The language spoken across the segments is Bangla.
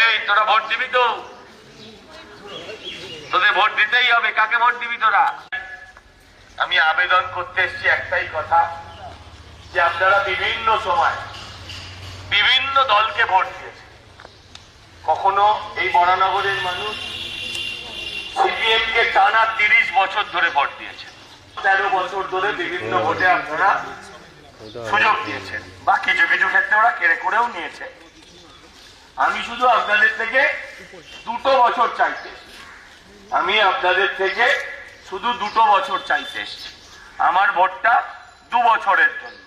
এই, তোরা ভোট দিবি তো? তোদের ভোট দিতেই হবে, কাকে ভোট দিবি তোরা? আমি আবেদন করতে এসেছি একটাই কথা, যে আপনারা বিভিন্ন সময় বিভিন্ন দলকে ভোট দিয়েছে কখনো এই বরানগরের মানুষ সিপিএম কে টানা তিরিশ বছর ধরে ভোট দিয়েছে তেরো বছর ধরে বিভিন্ন ভোটে আপনারা সুযোগ দিয়েছেন। বা কিছু কিছু ক্ষেত্রে ওরা কেড়ে করেও নিয়েছে আমি শুধু আপনাদের থেকে দুটো বছর চাইতে আমি আপনাদের থেকে শুধু দুটো বছর চাইতে আমার ভোটটা দু বছরের জন্য।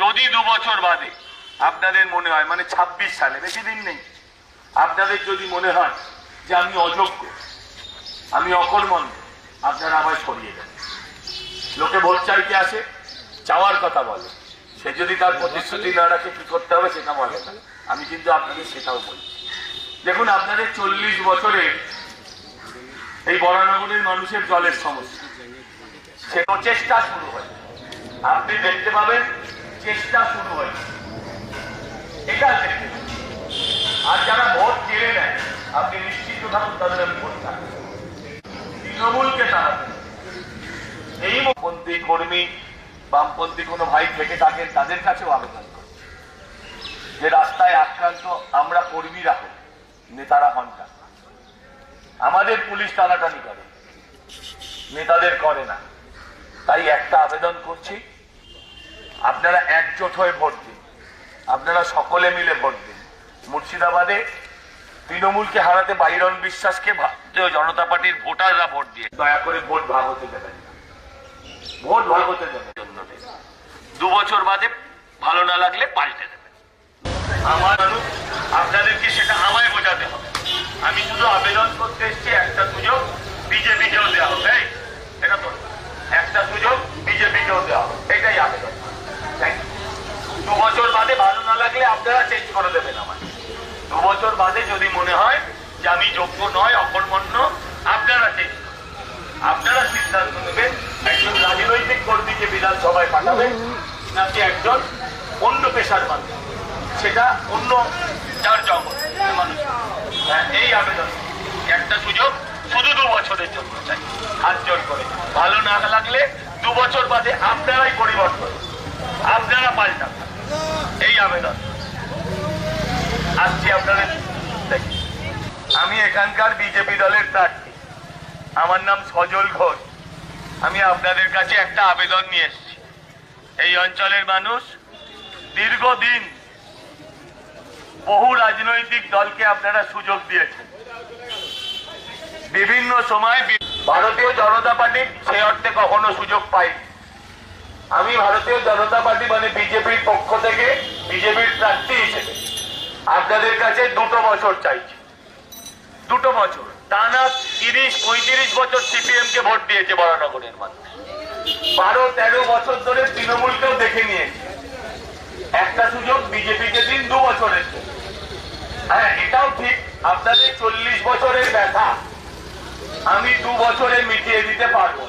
যদি দু বছর বাদে আপনাদের মনে হয় মানে ছাব্বিশ সালে, বেশি দিন নেই, আপনাদের যদি মনে হয় যে আমি অযোগ্য, আমি অকর্মণ্য, আপনারা আমায় সরিয়ে দেন। লোকে ভোট চাইতে আসে, চাওয়ার কথা বলে। সে যদি তার প্রতিশ্রুতি না রাখে, কি করতে হবে সেটা বলে না। আমি কিন্তু আপনাদের সেটাও বলি। দেখুন, আপনাদের চল্লিশ বছরে এই বরানগরের মানুষের জলের সমস্যা। সে চেষ্টা শুরু হয়। আপনি দেখতে পাবেন, চেষ্টা শুরু হয়। এটা দেখতে আর যারা ভোট কেড়ে নেয়, আপনি নিশ্চিত থাকুন, তাদের আমি ভোট তৃণমূলকে তাড়াতে এই কর্মী, বামপন্থী কোনো ভাই থেকে থাকেন, তাদের কাছেও করি যে রাস্তায় আক্রান্ত আমরা কর্মীরা হই, নেতারা হন আমাদের পুলিশ টানাটানি করে, নেতাদের করে না। তাই একটা আবেদন করছি, আপনারা একজোট হয়ে ভোট দিন। আপনারা সকলে মিলে ভোট দিন। মুর্শিদাবাদে তৃণমূলকে হারাতে বাইরন বিশ্বাসকে ভারতীয় জনতা পার্টির ভোটাররা ভোট দিয়ে দয়া করে ভোট ভাগ হতে দেবেন ভোট ভাগ হতে দেবেন দু বছর বাদে ভালো না লাগলে পাল্টে দেবেন। আমার আপনাদেরকে সেটা আমায় বোঝাতে হবে। আমি শুধু আবেদন করতে এসেছি, একটা সুযোগ বিজেপিকেও দেওয়া হবে এটা তো একটা সুযোগ বিজেপিকেও দেওয়া হবে, এটাই আবেদন। দু বছর বাদে ভালো না লাগলে আপনারা চেঞ্জ করে দেবেন আমায়। দু বছর বাদে যদি মনে হয় যে আমি যোগ্য নয়, অকর্মণ্য, আপনারা চেঞ্জ আপনারা সিদ্ধান্ত নেবেন, একজন রাজনৈতিক কর্মীকে বিধানসভায় পাঠাবেন, নাকি একজন অন্য পেশার মানুষ। সেটা অন্য যার জগৎ মানুষ। হ্যাঁ, এই আবেদন। একটা সুযোগ শুধু দু বছরের জন্য চাই। হাত জোর করে। ভালো না লাগলে দু বছর বাদে আপনারাই পরিবর্তন। আপনারা পাল্টান। এই আবেদন। আসছি আপনাদের দেখি। আমি এখানকার বিজেপি দলের প্রার্থী। আমার নাম সজল ঘোষ। আমি আপনাদের কাছে একটা আবেদন নিয়ে এসেছি। এই অঞ্চলের মানুষ দীর্ঘদিন বহু রাজনৈতিক দলকে আপনারা সুযোগ দিয়েছেন। বিভিন্ন সময় ভারতীয় জনতা পার্টি সে অর্থে কখনো সুযোগ পায়নি। আমি ভারতীয় জনতা পার্টি মানে বিজেপির পক্ষ থেকে বিজেপির প্রার্থী হিসেবে আপনাদের কাছে দুটো বছর চাইছি। দুটো বছর। টানা তিরিশ, পঁয়ত্রিশ বছর সিপিএম কে ভোট দিয়েছে বরানগরের মানুষ বারো, তেরো বছর ধরে তৃণমূলকেও দেখে নিয়েছে। একটা সুযোগ বিজেপিকে দিন, দু বছরের। হ্যাঁ এটাও ঠিক। আপনাদের চল্লিশ বছরের ব্যথা। আমি দু বছরে মিটিয়ে দিতে পারব।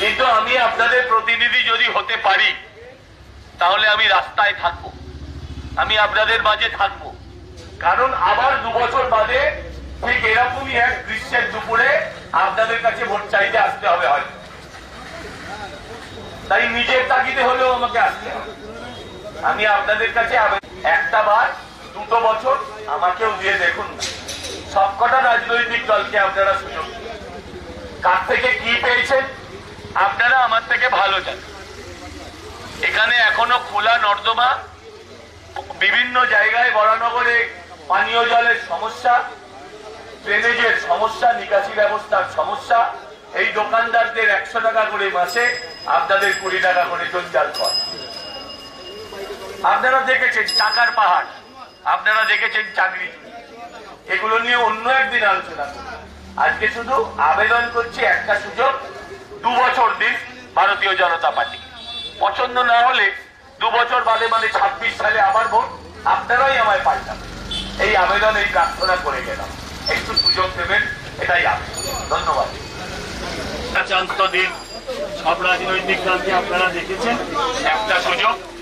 কিন্তু আমি আপনাদের প্রতিনিধি যদি হতে পারি, তাহলে আমি রাস্তায় থাকব। আমি আপনাদের মাঝে থাকব। কারণ আবার দু বছর বাদে ঠিক এরকমই এক গ্রীষ্মের দুপুরে আপনাদের কাছে ভোট চাইতে আসতে হবে হয়তো। তাই নিজের তাগিদে হলেও আমাকে আসতে হবে। আমি আপনাদের কাছে আবে- একটা বার দুটো বছর আমাকেও দিয়ে দেখুন না। সবকটা রাজনৈতিক দলকে আপনারা সুযোগ কার থেকে কি পেয়েছেন, আপনারা আমার থেকে ভালো জানেন। এখানে এখনও খোলা নর্দমা, বিভিন্ন জায়গায় বরানগরে পানীয় জলের সমস্যা, ড্রেনেজের সমস্যা, নিকাশি ব্যবস্থার সমস্যা। এই দোকানদারদের একশো টাকা করে মাসে আপনাদের কুড়ি টাকা করে জঞ্জাল কর আপনারা দেখেছেন টাকার পাহাড়। আপনারা দেখেছেন চাকরি। এগুলো নিয়ে অন্য একদিন আলোচনা। আজকে শুধু আবেদন করছি একটা সুযোগ, দু বছর দিন ভারতীয় জনতা পার্টি। পছন্দ না হলে দু বছর বাদে মানে ছাব্বিশ সালে আবার ভোট, আপনারাই আমায় পাল্টাবেন। এই আবেদন এই প্রার্থনা করে গেলাম। একটু সুযোগ দেবেন, এটাই আবেদন ধন্যবাদ। দিন। সব রাজনৈতিক দলকে আপনারা দেখেছেন। একটা সুযোগ।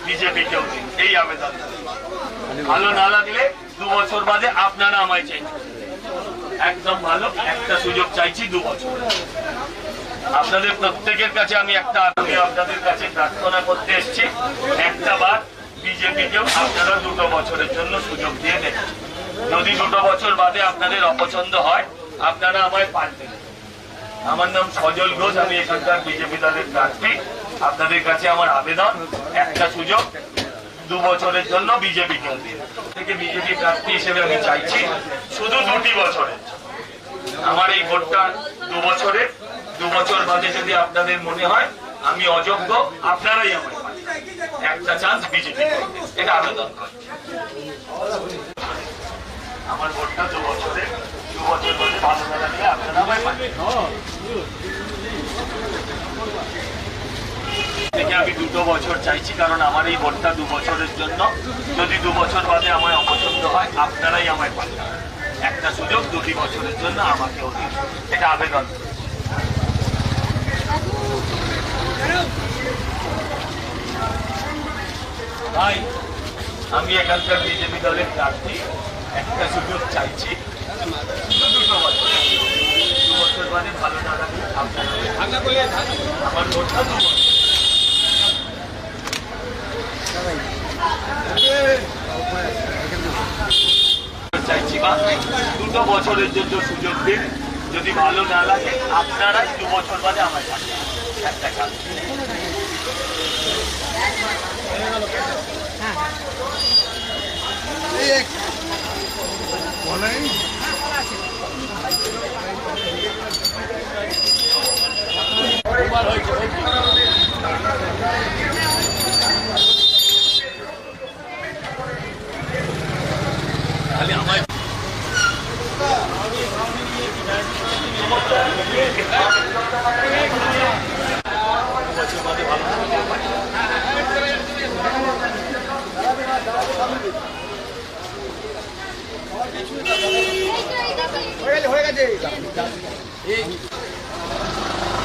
আপনাদের প্রত্যেকের কাছে আমি একটা আমি আপনাদের কাছে প্রার্থনা করতে এসেছি। একটা বার বিজেপিকেও আপনারা দুটো বছরের জন্য সুযোগ দিয়ে দেন। যদি দুটো বছর বাদে আপনাদের অপছন্দ হয়, আপনারা আমায় পাল্টে দেন। আমার নাম সজল ঘোষ, আমি এখানকার বিজেপি দলের প্রার্থী। আপনাদের কাছে আমার আবেদন, একটা সুযোগ, দু বছরের জন্য বিজেপি থেকে বিজেপি প্রার্থী হিসেবে আমি চাইছি শুধু দুটি বছরের আমার এই ভোটটা দু বছরের। দু বছর বাদে যদি আপনাদের মনে হয়, আমি অযোগ্য, আপনারাই আমার একটা চান্স বিজেপি এটা আবেদন আমার ভোটটা দু বছরের। দু বছর বাদে আপনারা আমায় পাঠান। থেকে আমি দুটো বছর চাইছি, কারণ আমার এই ভোটটা দু বছরের জন্য। যদি দু বছর বাদে আমায় অপছন্দ হয়, আপনারাই আমায় পাঠান। একটা সুযোগ দুটি বছরের জন্য আমাকেও দিন এটা আবেদন। ভাই, আমি এখানকার বিজেপি দলের প্রার্থী। একটা সুযোগ চাইছি। দুটো বছর। দু বছর বাদে ভালো না আমার ভোটটা দু বছর। চাইছি বা দুটো বছরের জন্য সুযোগ দিন। যদি ভালো না লাগে, আপনারাই দু বছর বাদে আমায় পাঠান একটা কাজ খালি আমায়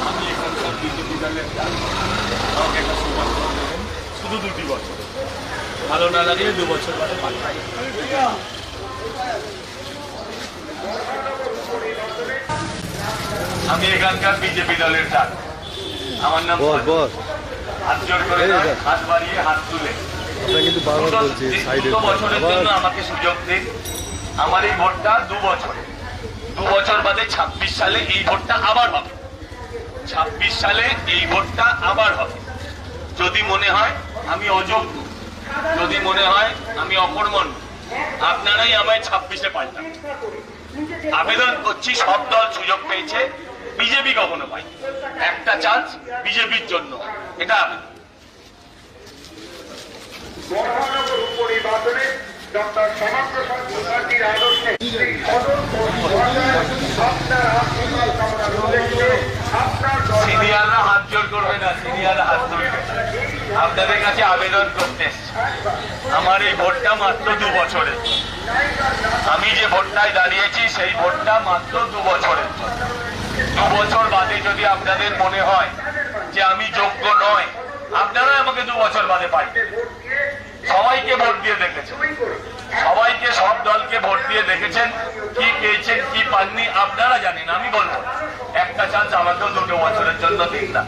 আমি এখানকার বিজেপি দলের। আমাকে একটা সুযোগ দেবেন। শুধু দুটি বছর ভালো না লাগলে দু বছর পাঠাই আমি এখানকার বিজেপি দলের প্রার্থী। আমার নাম হাত জোর করে। হাত বাড়িয়ে হাত তুলে আমরা কিন্তু বারবার বলছি সাইডে আমাকে সুযোগ দিন আমার এই ভোটটা দু বছর দু বছর বাদে ছাব্বিশ সালে এই ভোটটা আবার হবে। ছাব্বিশ সালে এই ভোটটা আবার হবে। যদি মনে হয় আমি অযোগ্য, যদি মনে হয় আমি অকর্মণ আপনারাই আমায় ছাব্বিশে পাল্টান। আবেদন করছি, সব দল সুযোগ পেয়েছে, বিজেপি কখনো পাই একটা চান্স বিজেপির জন্য, এটা আবেদন। সিনিয়ররা হাত জোর করবে না সিনিয়ররা হাত তুলবে আপনাদের কাছে আবেদন করতে। আমার এই ভোটটা মাত্র দু বছরের আমি যে ভোটটায় দাঁড়িয়েছি, সেই ভোটটা মাত্র দু বছরের দু বছর বাদে যদি আপনাদের মনে হয় যে আমি যোগ্য নয় আপনারা আমাকে দু বছর বাদে পাই সবাইকে ভোট দিয়ে দেখেছেন। সবাইকে সব দলকে ভোট দিয়ে দেখেছেন। কি পেয়েছেন কি পাননি আপনারা জানেন আমি বলব একটা চান্স আমাকেও দুটো বছরের জন্য দিন না।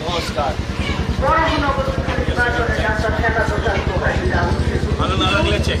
নমস্কার। ভালো না লাগলে চেক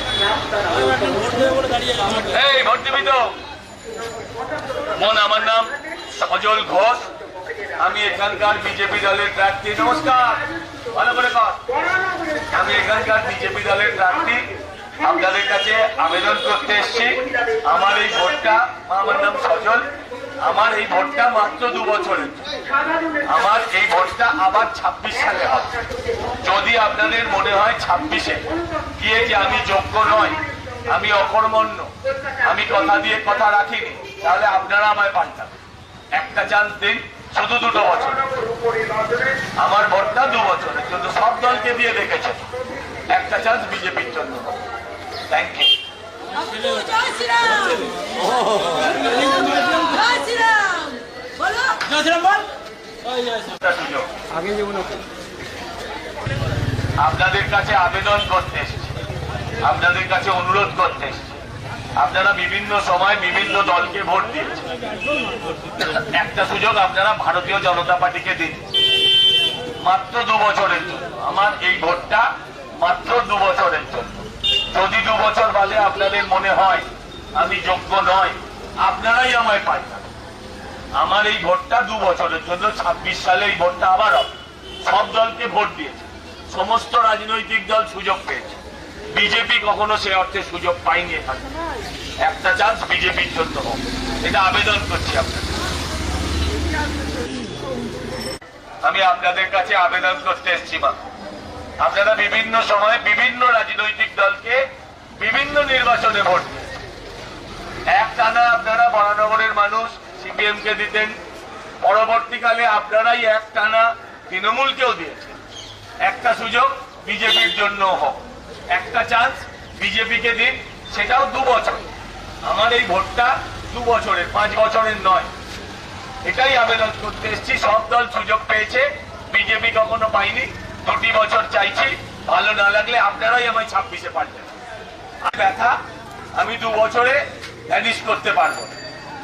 এই মন, আমার নাম সজল ঘোষ। আমি এখানকার বিজেপি দলের প্রার্থী। নমস্কার। ভালো করে। আমি এখানকার বিজেপি দলের প্রার্থী। আপনাদের কাছে আবেদন করতে এসেছি। আমার এই ভোটটা, আমার নাম সজল। আমার এই ভোটটা মাত্র দু বছরের। আমার এই ভোটটা আবার ছাব্বিশ সালে হবে। যদি আপনাদের মনে হয় ছাব্বিশে গিয়ে যে আমি যোগ্য নয় আমি অকর্মণ্য, আমি কথা দিয়ে কথা রাখিনি, তাহলে আপনারা আমায় পাল্টান। একটা চান্স দিন, শুধু দুটো বছর। আমার ভোটটা দু বছরের, কিন্তু সব দলকে দিয়ে দেখেছেন। একটা চান্স বিজেপির জন্য। থ্যাংক ইউ বলো? একটা সুযোগ আপনাদের কাছে আবেদন করতে এসেছি। আপনাদের কাছে অনুরোধ করতে আপনারা বিভিন্ন সময় বিভিন্ন দলকে ভোট দিয়েছেন। একটা সুযোগ আপনারা ভারতীয় জনতা পার্টিকে দিন। মাত্র দু বছরের জন্য। আমার এই ভোটটা মাত্র দু বছরের জন্য। যদি দু বছর বাদে আপনাদের মনে হয় আমি যোগ্য নয় আপনারাই আমায় পাল্টান আমার এই ভোটটা দু বছরের জন্য, ছাব্বিশ সালে এই ভোটটা আবার হবে। সব দলকে ভোট দিয়েছে। সমস্ত রাজনৈতিক দল সুযোগ পেয়েছে। বিজেপি কখনো সে অর্থে সুযোগ পায়নি এখানে। একটা চান্স বিজেপির জন্য হোক এটা আবেদন করছি আপনাদের। আমি আপনাদের কাছে আবেদন করতে এসেছি, মা। আপনারা বিভিন্ন সময়ে বিভিন্ন রাজনৈতিক দলকে বিভিন্ন নির্বাচনে ভোট দিয়েছেন। এক টানা আপনারা বরানগরের মানুষ সিপিএম কে দিতেন। পরবর্তীকালে আপনারাই এক টানা তৃণমূলকেও দিয়েছেন। একটা সুযোগ বিজেপির জন্য হোক। একটা চান্স বিজেপিকে দিন, সেটাও দু বছর। আমার এই ভোটটা দু বছরের, পাঁচ বছরের নয়। এটাই আবেদন করতে এসেছি। সব দল সুযোগ পেয়েছে। বিজেপি কখনো পাইনি। দুটি বছর চাইছি। ভালো না লাগলে আপনারাই আমায় ছাব্বিশে পারবেন ব্যথা আমি দু বছরে ভ্যানিশ করতে পারব না।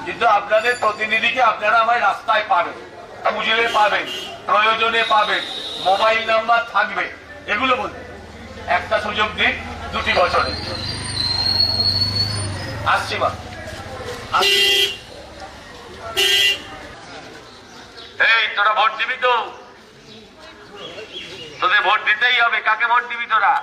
কিন্তু আপনাদের প্রতিনিধিকে আপনারা আমায় রাস্তায় পাবেন খুঁজলে পাবেন, প্রয়োজনে পাবেন, মোবাইল নাম্বার থাকবে, এগুলো বলতে একটা সুযোগ দিন, দুটি জন্য। আসছি আসছি। এই, তোরা ভোট দিবি তো? তোদের ভোট দিতেই হবে, কাকে ভোট দিবি তোরা?